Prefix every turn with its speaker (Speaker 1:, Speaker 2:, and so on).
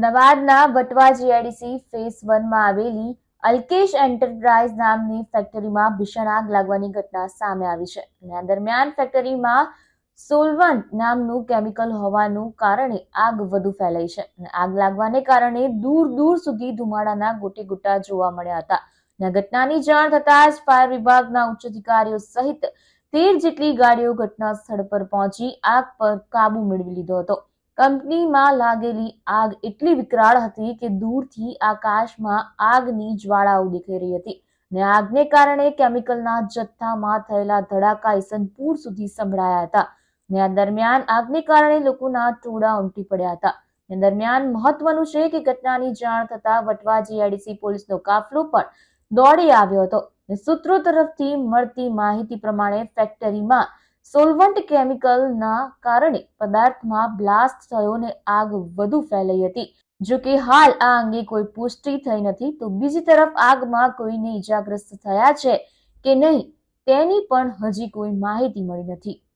Speaker 1: અમદાવાદના Vatva GIDC face વનમાં આવેલી અલ્કેશ એન્ટરપ્રાઇઝ નામની ફેક્ટરીમાં ભીષણ આગ લાગવાની ઘટના સામે આવી છે. અને આ દરમિયાન ફેક્ટરીમાં સોલવન્ટ નામનું કેમિકલ હોવાનું કારણે આગ વધુ ફેલાઈ છે. અને આગ લાગવાને કારણે દૂર દૂર સુધી ધુમાડાના ગોટે ગોટા જોવા મળ્યા હતા. અને ઘટનાની જાણ થતાં જ ફાયર વિભાગના ઉચ્ચ અધિકારીઓ સહિત તેર જેટલી ગાડીઓ ઘટના સ્થળ પર પહોંચી આગ પર કાબુ મેળવી લીધો હતો. કંપનીમાં લાગેલી આગ એટલી વિકરાળ હતી કે દૂરથી આકાશમાં આગની જ્વાળાઓ દેખાઈ રહી હતી ને આગને કારણે કેમિકલના જથ્થામાં થયેલા ધડાકા ઈસનપુર સુધી સંભળાયા હતા. ને આ દરમિયાન આગને કારણે લોકોના ટોળા ઉમટી પડ્યા હતા. ને દરમિયાન મહત્વનું છે કે ઘટનાની જાણ થતા વટવા જીઆઈડીસી પોલીસનો કાફલો પણ દોડી આવ્યો હતો. ને સૂત્રો તરફથી મળતી માહિતી પ્રમાણે ફેક્ટરીમાં સોલવન્ટ કેમિકલના કારણે પદાર્થમાં બ્લાસ્ટ થયો ને આગ વધુ ફેલાઈ હતી. જો કે હાલ આ અંગે કોઈ પુષ્ટિ થઈ નથી, તો બીજી તરફ આગમાં કોઈને ઈજાગ્રસ્ત થયા છે કે નહીં તેની પણ હજી કોઈ માહિતી મળી નથી.